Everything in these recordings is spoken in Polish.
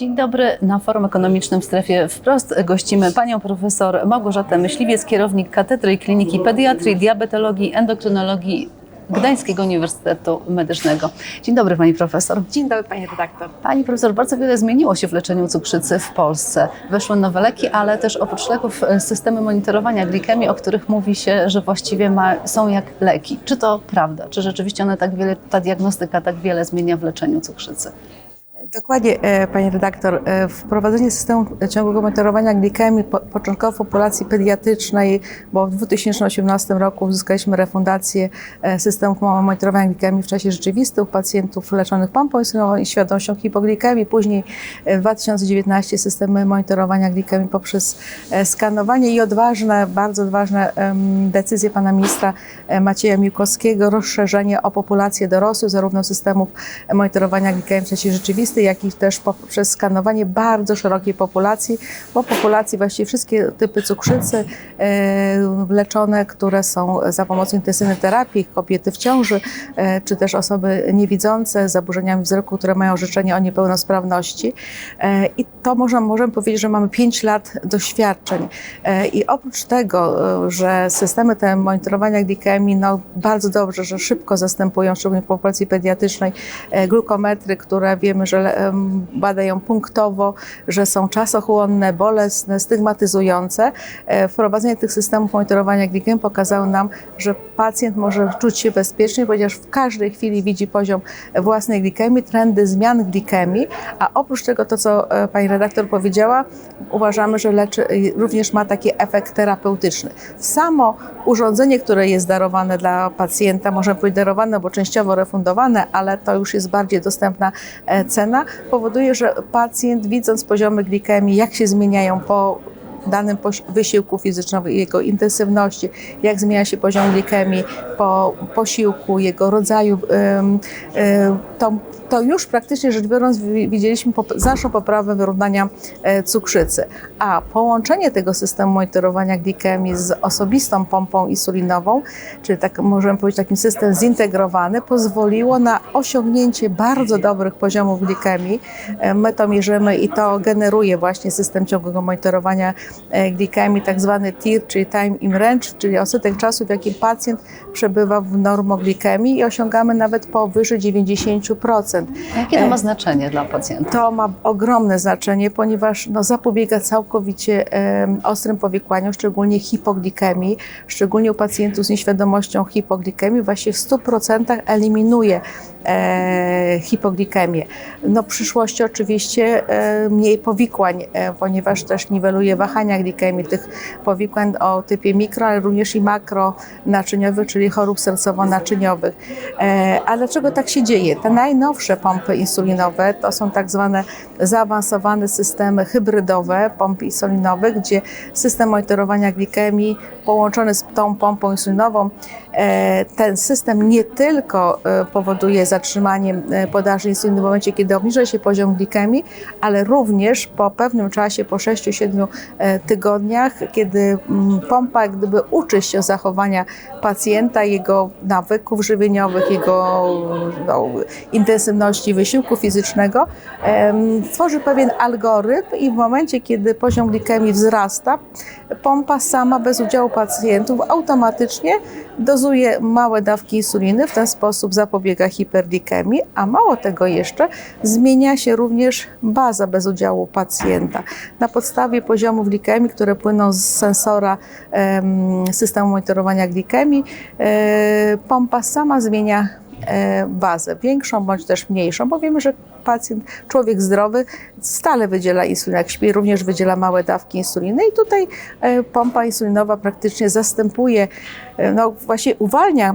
Dzień dobry. Na Forum Ekonomicznym w Strefie Wprost gościmy panią profesor Małgorzatę Myśliwiec, kierownik Katedry i Kliniki Pediatrii, Diabetologii, Endokrynologii Gdańskiego Uniwersytetu Medycznego. Dzień dobry pani profesor. Dzień dobry, panie redaktor. Pani profesor, bardzo wiele zmieniło się w leczeniu cukrzycy w Polsce. Weszły nowe leki, ale też oprócz leków e, systemy monitorowania glikemii, o których mówi się, że właściwie ma, są jak leki. Czy to prawda? Czy rzeczywiście one tak wiele, ta diagnostyka tak wiele zmienia w leczeniu cukrzycy? Dokładnie, e, panie redaktor. E, Wprowadzenie systemu ciągłego monitorowania glikemii po- początkowo populacji pediatrycznej, bo w 2018 roku uzyskaliśmy refundację e, systemu monitorowania glikemii w czasie rzeczywistym u pacjentów leczonych pompą insulinową i świadomością hipoglikemii. Później w 2019 systemy monitorowania glikemii poprzez skanowanie i odważne, bardzo odważne decyzje pana ministra Macieja Miłkowskiego, rozszerzenie o populację dorosłych, zarówno systemów monitorowania glikemii w czasie rzeczywistej, jak i też poprzez skanowanie bardzo szerokiej populacji, bo populacji właściwie wszystkie typy cukrzycy e, leczone, które są za pomocą intensywnej terapii, kobiety w ciąży, e, czy też osoby niewidzące z zaburzeniami wzroku, które mają życzenie o niepełnosprawności. E, I to można, możemy powiedzieć, że mamy 5 lat doświadczeń. I oprócz tego, że systemy te monitorowania glikemii, no bardzo dobrze, że szybko zastępują, szczególnie w populacji pediatrycznej, glukometry, które wiemy, że badają punktowo, że są czasochłonne, bolesne, stygmatyzujące. E, Wprowadzenie tych systemów monitorowania glikemii pokazało nam, że pacjent może czuć się bezpiecznie, ponieważ w każdej chwili widzi poziom własnej glikemii, trendy zmian glikemii, a oprócz tego to, co e, pani redaktor powiedziała, uważamy, że leczy, również ma taki efekt terapeutyczny. Samo urządzenie, które jest darowane dla pacjenta, możemy powiedzieć darowane, bo częściowo refundowane, ale to już jest bardziej dostępna e, cena, powoduje, że pacjent widząc poziomy glikemii, jak się zmieniają po danym wysiłku fizycznego jego intensywności, jak zmienia się poziom glikemii po posiłku, jego rodzaju, ym, to, to już praktycznie rzecz biorąc wi- widzieliśmy znaczną poprawę wyrównania e, cukrzycy. A połączenie tego systemu monitorowania glikemii z osobistą pompą insulinową, czyli tak możemy powiedzieć takim system zintegrowany, pozwoliło na osiągnięcie bardzo dobrych poziomów glikemii. E, My to mierzymy i to generuje właśnie system ciągłego monitorowania glikemii, tak zwany TIR, czyli time in range, czyli odsetek czasu, w jakim pacjent przebywa w normoglikemii i osiągamy nawet powyżej 90%. Jakie to E, ma znaczenie dla pacjenta? To ma ogromne znaczenie, ponieważ no, zapobiega całkowicie em, ostrym powikłaniom, szczególnie hipoglikemii, szczególnie u pacjentów z nieświadomością hipoglikemii, właśnie w 100% eliminuje e, hipoglikemię. No, w przyszłości oczywiście e, mniej powikłań, e, ponieważ też niweluje wahania glikemii, tych powikłań o typie mikro, ale również i makro naczyniowych, czyli chorób sercowo-naczyniowych. E, a dlaczego tak się dzieje? Te najnowsze pompy insulinowe to są tak zwane zaawansowane systemy hybrydowe pomp insulinowych, gdzie system monitorowania glikemii połączony z tą pompą insulinową, e, ten system nie tylko e, powoduje zatrzymanie podaży insuliny w momencie, kiedy obniża się poziom glikemii, ale również po pewnym czasie, po 6-7 e, tygodniach, kiedy mm, pompa gdyby uczy się zachowania pacjenta, jego nawyków żywieniowych, jego no, intensywności wysiłku fizycznego, tworzy pewien algorytm i w momencie, kiedy poziom glikemii wzrasta, pompa sama bez udziału pacjentów automatycznie dozuje małe dawki insuliny, w ten sposób zapobiega hiperglikemii, a mało tego jeszcze zmienia się również baza bez udziału pacjenta. Na podstawie poziomów glikemii, które płyną z sensora em, systemu monitorowania glikemii, e, pompa sama zmienia e, bazę, większą bądź też mniejszą, bo wiemy, że pacjent, człowiek zdrowy stale wydziela insulinę, jak śpi, również wydziela małe dawki insuliny i tutaj e, pompa insulinowa praktycznie zastępuje, no właśnie uwalnia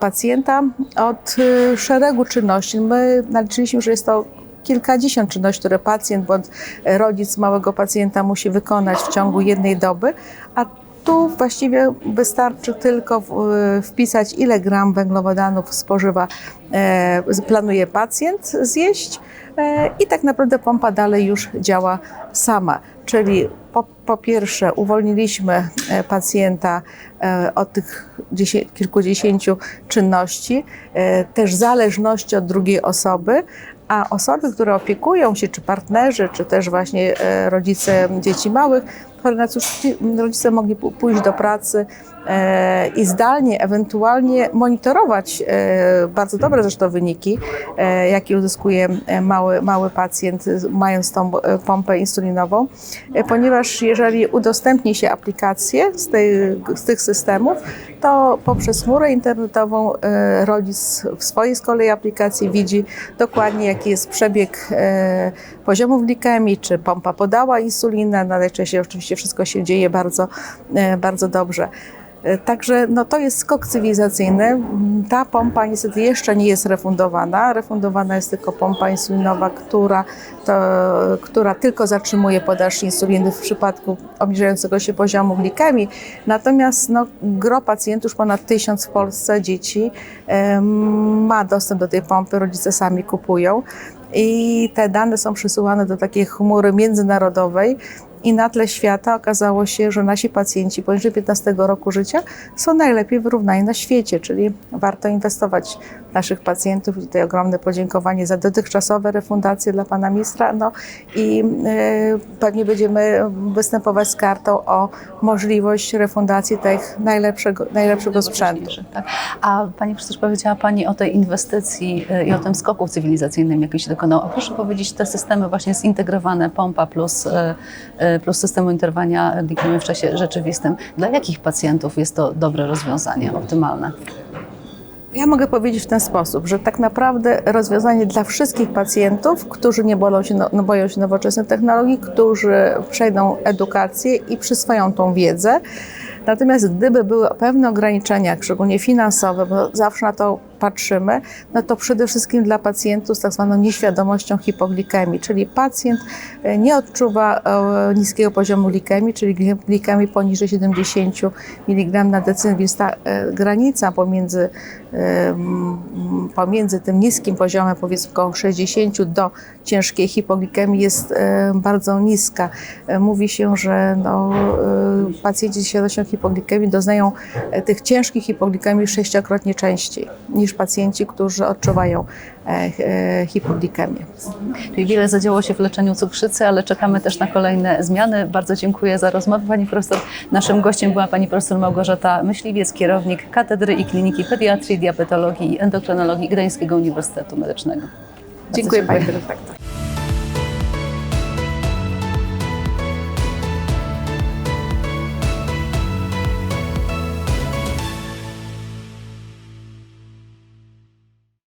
pacjenta od szeregu czynności. My naliczyliśmy, że jest to kilkadziesiąt czynności, które pacjent bądź rodzic małego pacjenta musi wykonać w ciągu jednej doby, a tu właściwie wystarczy tylko w- wpisać, ile gram węglowodanów spożywa, e, planuje pacjent zjeść e, i tak naprawdę pompa dalej już działa sama. Czyli po, po pierwsze uwolniliśmy e, pacjenta e, od tych dziesię- kilkudziesięciu czynności, e, też zależności od drugiej osoby, A osoby, które opiekują się, czy partnerzy, czy też właśnie e, rodzice dzieci małych, chorych na cukrzycę, rodzice mogli pójść do pracy e, i zdalnie, ewentualnie monitorować e, bardzo dobre zresztą wyniki, e, jakie uzyskuje mały, mały pacjent, mając tą pompę insulinową, ponieważ jeżeli udostępni się aplikację z, tej, z tych systemów, to poprzez chmurę internetową rodzic w swojej z kolei aplikacji widzi dokładnie, jaki jest przebieg poziomów glikemii, czy pompa podała insulinę, najczęściej oczywiście wszystko się dzieje bardzo, e, bardzo dobrze. E, Także no, to jest skok cywilizacyjny. Ta pompa niestety jeszcze nie jest refundowana. Refundowana jest tylko pompa insulinowa, która, to, która tylko zatrzymuje podaż insuliny w przypadku obniżającego się poziomu glikemii. Natomiast no, gro pacjentów, już ponad tysiąc w Polsce dzieci, em, ma dostęp do tej pompy, rodzice sami kupują. I te dane są przesyłane do takiej chmury międzynarodowej. I na tle świata okazało się, że nasi pacjenci poniżej 15 roku życia są najlepiej wyrównani na świecie, czyli warto inwestować w naszych pacjentów. Tutaj ogromne podziękowanie za dotychczasowe refundacje dla pana ministra. No i e, pewnie będziemy występować z kartą o możliwość refundacji tych najlepszego, najlepszego sprzętu. Tak. A Pani profesor powiedziała Pani o tej inwestycji y, i o tym skoku cywilizacyjnym, jaki się dokonał. A proszę powiedzieć, te systemy właśnie zintegrowane, pompa plus, y, plus system monitorowania glikemii w czasie rzeczywistym, dla jakich pacjentów jest to dobre rozwiązanie, optymalne? Ja mogę powiedzieć w ten sposób, że tak naprawdę rozwiązanie dla wszystkich pacjentów, którzy nie boją się, no, boją się nowoczesnych technologii, którzy przejdą edukację i przyswoją tą wiedzę. Natomiast gdyby były pewne ograniczenia, szczególnie finansowe, bo zawsze na to patrzymy, no to przede wszystkim dla pacjentów z tak zwaną nieświadomością hipoglikemii, czyli pacjent e, nie odczuwa e, niskiego poziomu glikemii, czyli gli- glikemii poniżej 70 mg na decylitr, więc ta e, granica pomiędzy, pomiędzy tym niskim poziomem, powiedzmy około 60 do ciężkiej hipoglikemii jest bardzo niska. Mówi się, że no, pacjenci z świadomością hipoglikemii doznają tych ciężkich hipoglikemii sześciokrotnie częściej niż pacjenci, którzy odczuwają e, e, hipoglikemię. Czyli wiele zadziało się w leczeniu cukrzycy, ale czekamy też na kolejne zmiany. Bardzo dziękuję za rozmowę Pani Profesor. Naszym gościem była Pani Profesor Małgorzata Myśliwiec, kierownik Katedry i Kliniki Pediatrii, Diabetologii i Endokrynologii Gdańskiego Uniwersytetu Medycznego. Bardzo Dziękuję Pani redaktor.